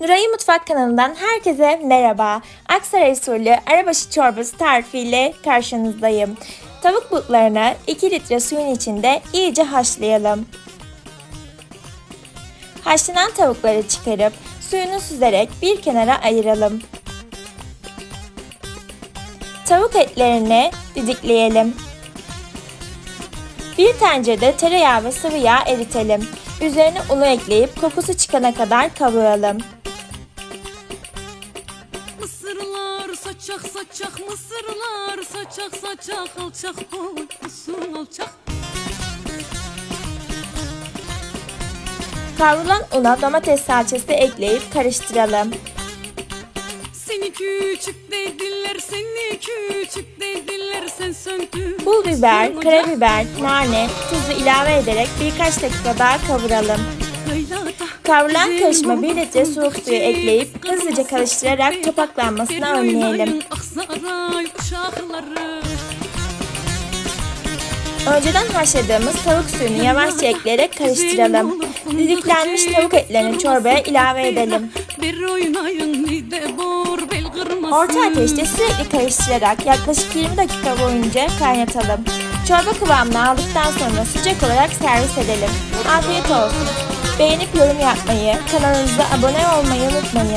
Nuray Mutfak kanalından herkese merhaba. Aksaray usulü arabaşı çorbası tarifiyle karşınızdayım. Tavuk butlarını 2 litre suyun içinde iyice haşlayalım. Haşlanan tavukları çıkarıp suyunu süzerek bir kenara ayıralım. Tavuk etlerini didikleyelim. Bir tencerede tereyağı ve sıvı yağ eritelim. Üzerine unu ekleyip kokusu çıkana kadar kavuralım. Saçak saçak mısırlar saçak saçak alçak boylusun alçak Kavrulan una domates salçası ekleyip karıştıralım. Seni küçük dediler seni küçük dediler sen söndün Pul biber, karabiber, nane, tuzu ilave ederek birkaç dakika daha kavuralım. Yaylada Kavrulan karışıma bir soğuk suyu ekleyip hızlıca karıştırarak topaklanmasını önleyelim. Önceden haşladığımız tavuk suyunu yavaşça ekleyerek karıştıralım. Didiklenmiş tavuk etlerini çorbaya ilave edelim. Orta ateşte sürekli karıştırarak yaklaşık 20 dakika boyunca kaynatalım. Çorba kıvamını aldıktan sonra sıcak olarak servis edelim. Afiyet olsun. Beğenip yorum yapmayı, kanalımıza abone olmayı unutmayın.